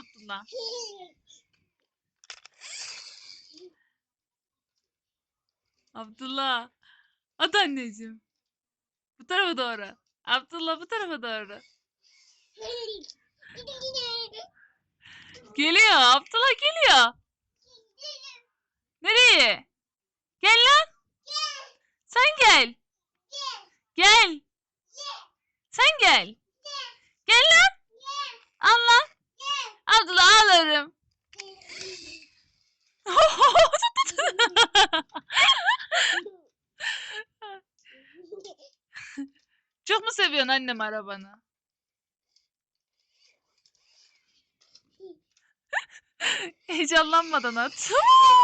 Abdullah? Abdullah. Hadi anneciğim. Bu tarafa doğru. Abdullah bu tarafa doğru. Geliyor. Abdullah geliyor. Nereye? Gel lan. Sen gel. Gel. Sen. Gel Çok mu seviyorsun annem arabanı? Heyecanlanmadan at.